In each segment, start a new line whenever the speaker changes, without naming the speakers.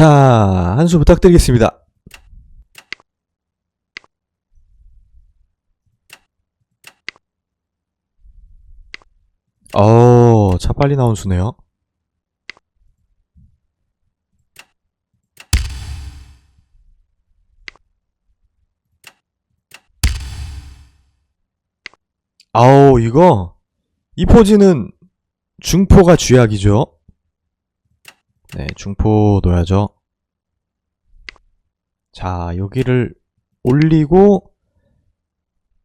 자, 한 수 부탁드리겠습니다. 어, 차 빨리 나온 수네요. 아우, 이거, 이 포즈는 중포가 쥐약이죠. 네, 중포 놓야죠. 자, 여기를 올리고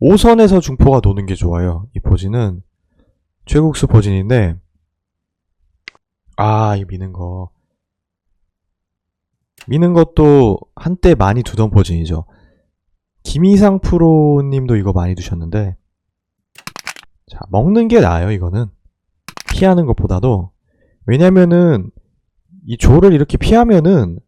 5선에서 중포가 도는 게 좋아요. 이 포즈는 최국수 포진인데 아, 이 미는 거. 미는 것도 한때 많이 두던 포진이죠. 김희상 프로님도 이거 많이 두셨는데 자, 먹는 게 나아요, 이거는. 피하는 것보다도 왜냐면은 이 조를 이렇게 피하면은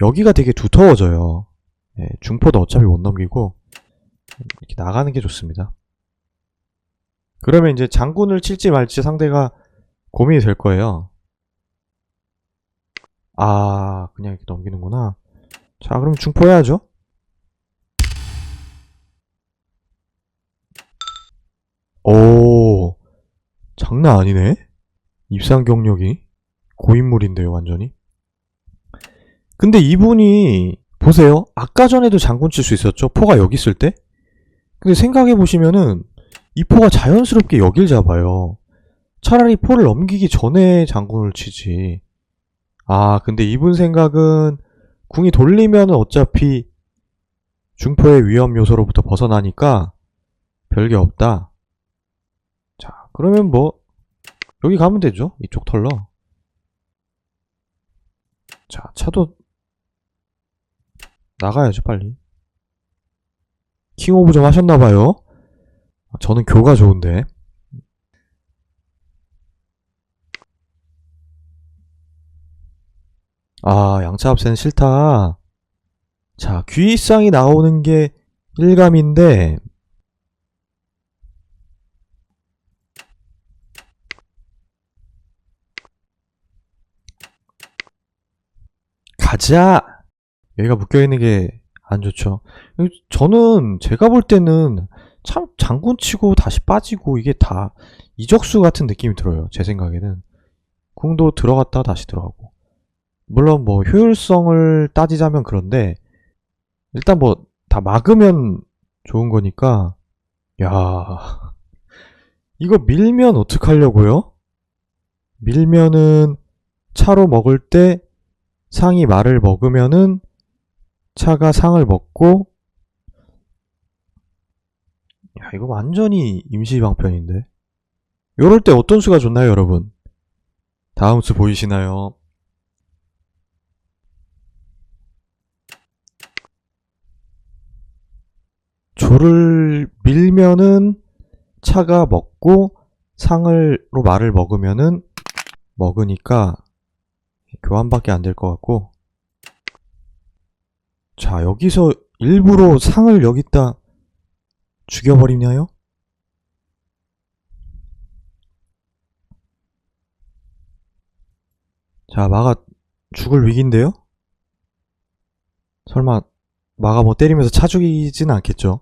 여기가 되게 두터워져요. 예, 중포도 어차피 못 넘기고 이렇게 나가는 게 좋습니다. 그러면 이제 장군을 칠지 말지 상대가 고민이 될 거예요. 아, 그냥 이렇게 넘기는구나. 자, 그럼 중포 해야죠. 오, 장난 아니네. 입상 경력이 고인물인데요, 완전히. 근데 이분이 보세요. 아까 전에도 장군 칠 수 있었죠. 포가 여기 있을 때. 근데 생각해 보시면은 이 포가 자연스럽게 여길 잡아요. 차라리 포를 넘기기 전에 장군을 치지. 아, 근데 이분 생각은 궁이 돌리면 어차피 중포의 위험 요소로부터 벗어나니까 별게 없다. 자, 그러면 뭐 여기 가면 되죠. 이쪽 털러. 자, 차도 나가야죠, 빨리. 킹 오브 좀 하셨나봐요. 저는 교가 좋은데. 아, 양차 합세는 싫다. 자, 귀상이 나오는 게 일감인데, 가자! 여기가 묶여있는 게 안 좋죠. 저는 제가 볼 때는 참 장군 치고 다시 빠지고 이게 다 이적수 같은 느낌이 들어요. 제 생각에는. 궁도 들어갔다 다시 들어가고. 물론 뭐 효율성을 따지자면 그런데 일단 뭐 다 막으면 좋은 거니까 야 이거 밀면 어떡하려고요? 밀면은 차로 먹을 때 상이 말을 먹으면은 차가 상을 먹고 야 이거 완전히 임시방편인데 요럴 때 어떤 수가 좋나요 여러분? 다음 수 보이시나요? 조를 밀면은 차가 먹고 상을로 말을 먹으면은 먹으니까 교환밖에 안 될 것 같고 자 여기서 일부러 상을 여기다 죽여버리나요? 자 마가 죽을 위기인데요? 설마 마가 뭐 때리면서 차 죽이진 않겠죠?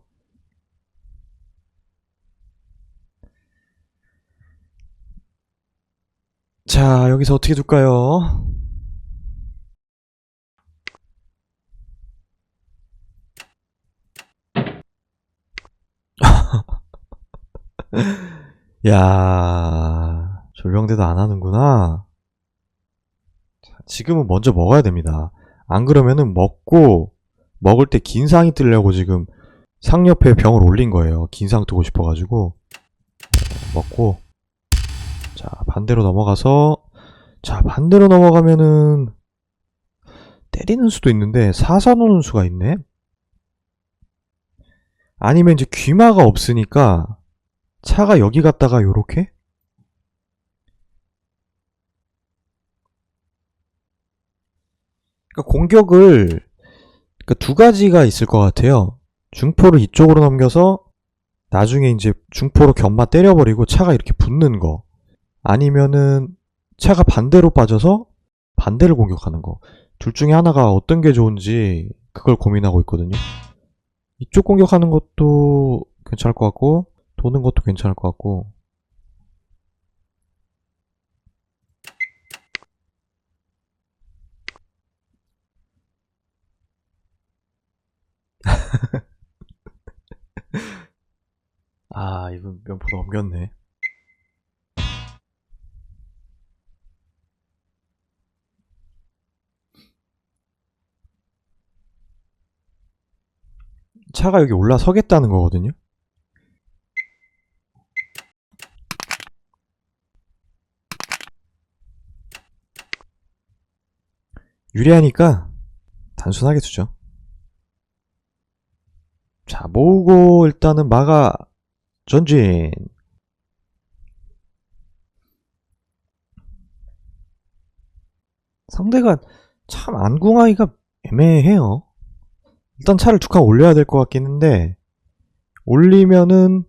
자 여기서 어떻게 둘까요? 야, 졸병대도 안 하는구나. 자, 지금은 먼저 먹어야 됩니다. 안 그러면은 먹고 먹을 때 긴 상이 뜨려고 지금 상 옆에 병을 올린 거예요. 긴상 뜨고 싶어가지고 어, 먹고 자 반대로 넘어가서 자 반대로 넘어가면은 때리는 수도 있는데 사선 오는 수가 있네. 아니면 이제 귀마가 없으니까 차가 여기 갔다가 요렇게? 그러니까 공격을 그러니까 두 가지가 있을 것 같아요. 중포를 이쪽으로 넘겨서 나중에 이제 중포로 견마 때려버리고 차가 이렇게 붙는 거. 아니면은 차가 반대로 빠져서 반대를 공격하는 거. 둘 중에 하나가 어떤 게 좋은지 그걸 고민하고 있거든요. 이쪽 공격하는 것도 괜찮을 것 같고 도는 것도 괜찮을 것 같고. 아 이분 면포 넘겼네. 차가 여기 올라서겠다는 거거든요 유리하니까 단순하게 두죠 자 모으고 일단은 막아 전진 상대가 참 안궁하기가 애매해요 일단 차를 두 칸 올려야 될 것 같긴 한데 올리면은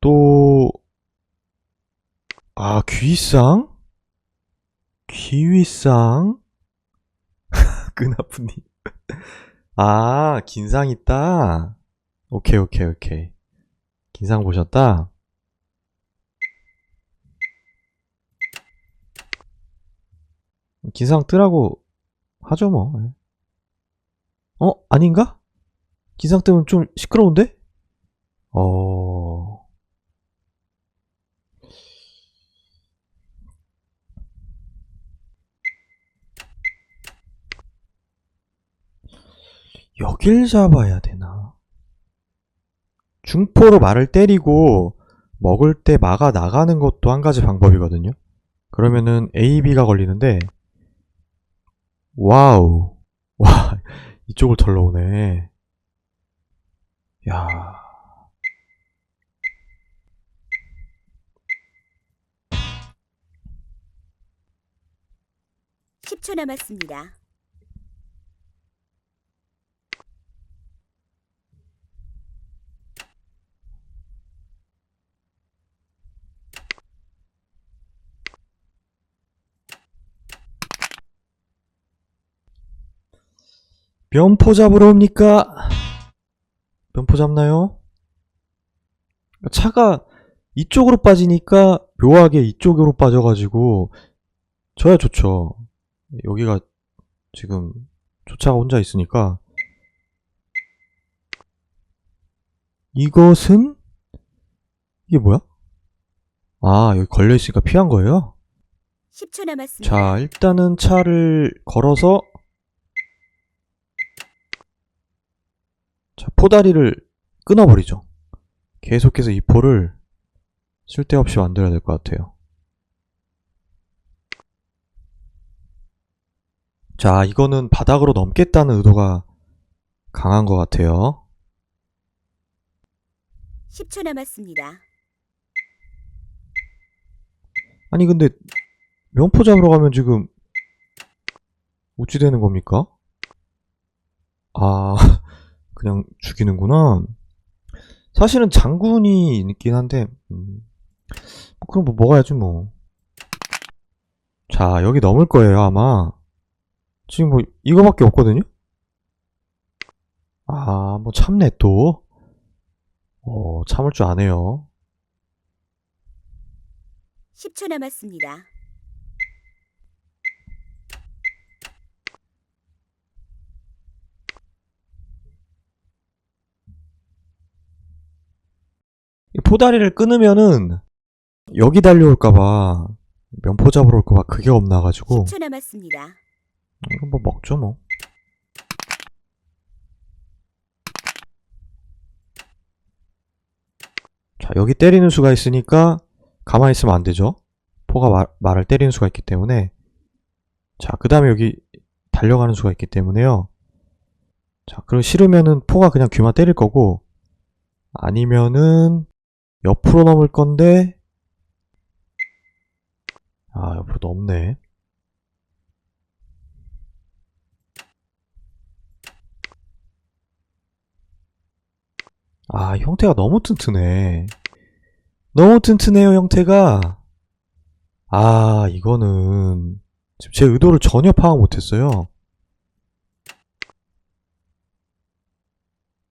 또 아 귀상? 귀위상? 끈아프니 아 긴상 있다 오케이 오케이 오케이 긴상 보셨다 긴상 뜨라고 하죠 뭐 예. 어? 아닌가? 기상 뜨면 좀 시끄러운데? 어... 여길 잡아야 되나? 중포로 말을 때리고 먹을 때 막아 나가는 것도 한 가지 방법이거든요. 그러면은 A, B가 걸리는데 와우 와 이쪽을 털러 오네. 야.
십 초 남았습니다.
면포 잡으러 옵니까? 면포 잡나요? 차가 이쪽으로 빠지니까 묘하게 이쪽으로 빠져가지고 저야 좋죠. 여기가 지금 조차가 혼자 있으니까 이것은 이게 뭐야? 아 여기 걸려있으니까 피한 거예요?
십초 남았습니다.
자 일단은 차를 걸어서 자, 포다리를 끊어버리죠. 계속해서 이 포를 쓸데없이 만들어야 될 것 같아요. 자, 이거는 바닥으로 넘겠다는 의도가 강한 것 같아요.
십초 남았습니다.
아니, 근데 면포 잡으러 가면 지금 어찌 되는 겁니까? 아, 그냥 죽이는구나. 사실은 장군이 있긴 한데, 음, 뭐 그럼 뭐 먹어야지 뭐. 자, 여기 넘을 거예요, 아마. 지금 뭐, 이거밖에 없거든요? 아, 뭐 참네, 또. 어, 참을 줄 아네요.
십초 남았습니다.
포다리를 끊으면은, 여기 달려올까봐, 면포 잡으러 올까봐 그게 없나가지고.
십초 남았습니다.
이거 뭐 먹죠 뭐. 자 여기 때리는 수가 있으니까 가만히 있으면 안 되죠. 포가 말, 말을 때리는 수가 있기 때문에 자 그 다음에 여기 달려가는 수가 있기 때문에요. 자 그럼 싫으면은 포가 그냥 귀만 때릴 거고 아니면은 옆으로 넘을 건데. 아 옆으로 넘네. 아 형태가 너무 튼튼해. 너무 튼튼해요 형태가. 아 이거는 지금 제 의도를 전혀 파악 못했어요.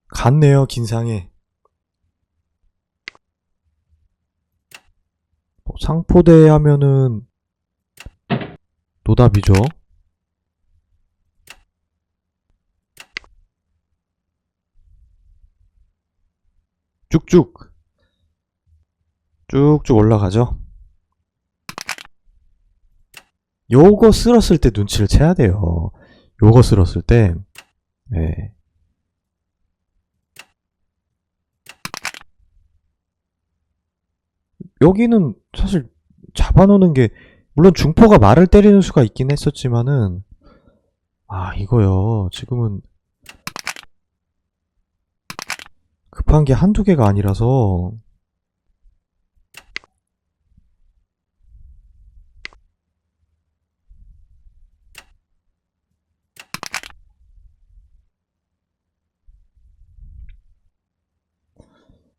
갔네요 긴상에. 상포대 하면은 노답이죠. 쭉쭉 쭉쭉 올라가죠. 요거 쓸었을 때 눈치를 채야 돼요. 요거 쓸었을 때, 네. 여기는 사실 잡아놓는 게, 물론 중포가 말을 때리는 수가 있긴 했었지만은, 아, 이거요. 지금은 급한 게 한두 개가 아니라서,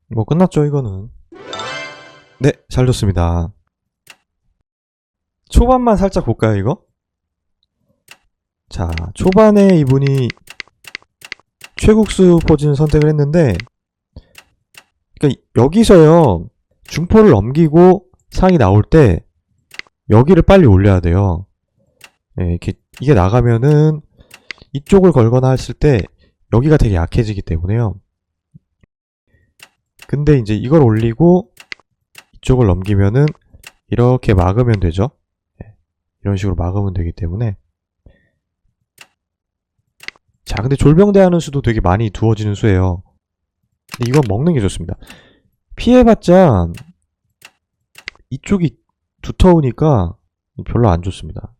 뭐 끝났죠, 이거는. 네, 잘 줬습니다. 초반만 살짝 볼까요, 이거? 자, 초반에 이분이 최국수 포진 선택을 했는데, 그러니까 여기서요, 중포를 넘기고 상이 나올 때, 여기를 빨리 올려야 돼요. 예, 이렇게, 이게 나가면은, 이쪽을 걸거나 했을 때, 여기가 되게 약해지기 때문에요. 근데 이제 이걸 올리고, 이쪽을 넘기면은, 이렇게 막으면 되죠. 예, 이런 식으로 막으면 되기 때문에, 자, 근데 졸병대하는 수도 되게 많이 두어지는 수예요. 근데 이건 먹는 게 좋습니다. 피해봤자 이쪽이 두터우니까 별로 안 좋습니다.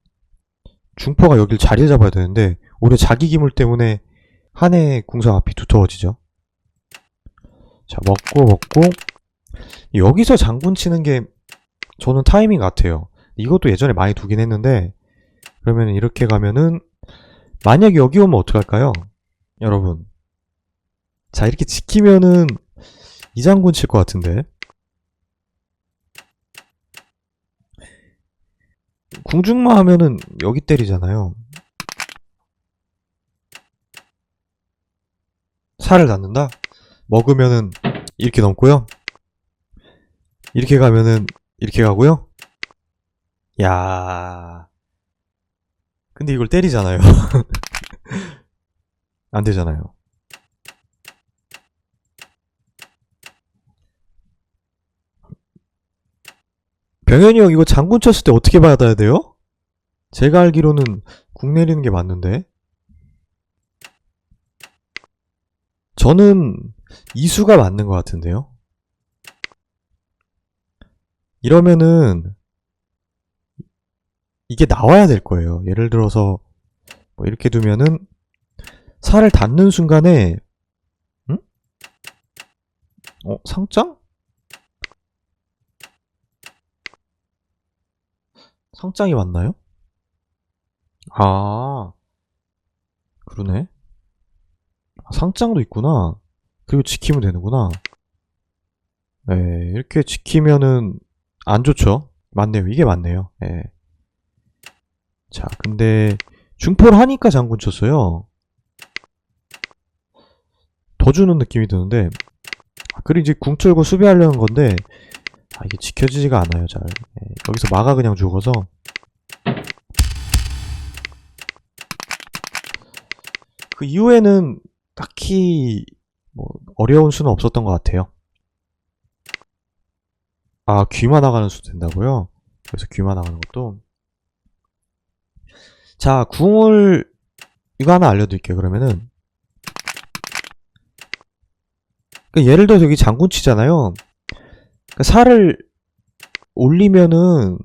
중포가 여길 자리를 잡아야 되는데 오히려 자기 기물 때문에 한 해 궁상 앞이 두터워지죠. 자, 먹고 먹고 여기서 장군 치는 게 저는 타이밍 같아요. 이것도 예전에 많이 두긴 했는데 그러면 이렇게 가면은 만약에 여기 오면 어떡할까요? 여러분. 자, 이렇게 지키면은 이 장군 칠 것 같은데. 궁중마 하면은 여기 때리잖아요. 살을 낳는다? 먹으면은 이렇게 넘고요. 이렇게 가면은 이렇게 가고요. 야. 근데 이걸 때리잖아요. 안 되잖아요. 병현이 형 이거 장군 쳤을 때 어떻게 받아야 돼요? 제가 알기로는 궁 내리는 게 맞는데. 저는 이수가 맞는 것 같은데요. 이러면은 이게 나와야 될 거예요. 예를 들어서 뭐 이렇게 두면은 살을 닿는 순간에 응? 어 상장? 상장이 맞나요? 아 그러네. 아, 상장도 있구나. 그리고 지키면 되는구나. 네, 이렇게 지키면은 안 좋죠. 맞네요. 이게 맞네요. 네. 자, 근데 중포를 하니까 장군 쳤어요. 더 주는 느낌이 드는데 아, 그리고 이제 궁 틀고 수비하려는 건데 아, 이게 지켜지지가 않아요. 잘 예, 여기서 막아 그냥 죽어서 그 이후에는 딱히 뭐 어려운 수는 없었던 것 같아요. 아 귀만 나가는 수도 된다고요? 그래서 귀만 나가는 것도 자, 궁을 이거 하나 알려드릴게요. 그러면은 그러니까 예를 들어 여기 장군 치잖아요. 그러니까 살을 올리면은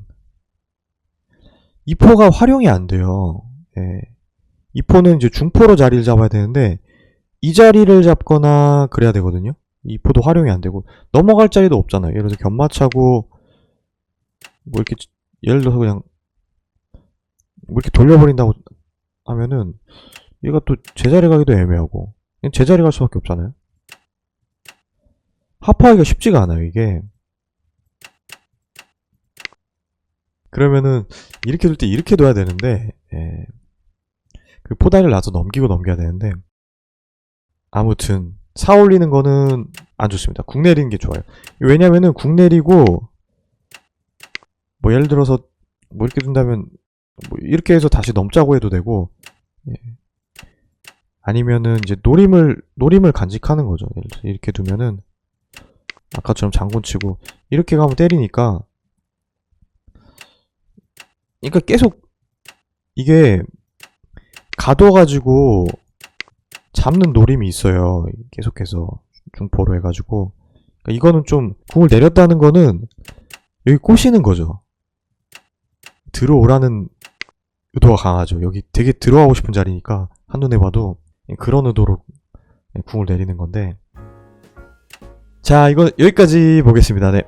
이포가 활용이 안 돼요. 예. 이포는 이제 중포로 자리를 잡아야 되는데 이 자리를 잡거나 그래야 되거든요. 이 포도 활용이 안 되고 넘어갈 자리도 없잖아요. 예를 들어서 견마차고 뭐 이렇게 예를 들어서 그냥 뭐 이렇게 돌려버린다고 하면은 얘가 또 제자리 가기도 애매하고 그냥 제자리 갈 수밖에 없잖아요. 합하기가 쉽지가 않아요 이게. 그러면은 이렇게 둘 때 이렇게 둬야 되는데 예. 그 포다리를 놔서 넘기고 넘겨야 되는데 아무튼 사 올리는 거는 안 좋습니다. 국 내리는 게 좋아요. 왜냐면은 국 내리고 뭐 예를 들어서 뭐 이렇게 둔다면 뭐 이렇게 해서 다시 넘자고 해도 되고 예. 아니면은 이제 노림을 노림을 간직하는 거죠. 이렇게 두면은 아까처럼 장군 치고 이렇게 가면 때리니까 그러니까 계속 이게 가둬가지고 잡는 노림이 있어요. 계속해서 중포로 해가지고 그러니까 이거는 좀 궁을 내렸다는 거는 여기 꼬시는 거죠. 들어오라는 의도가 강하죠. 여기 되게 들어가고 싶은 자리니까 한눈에 봐도 그런 의도로 궁을 내리는 건데 자 이거 여기까지 보겠습니다. 네.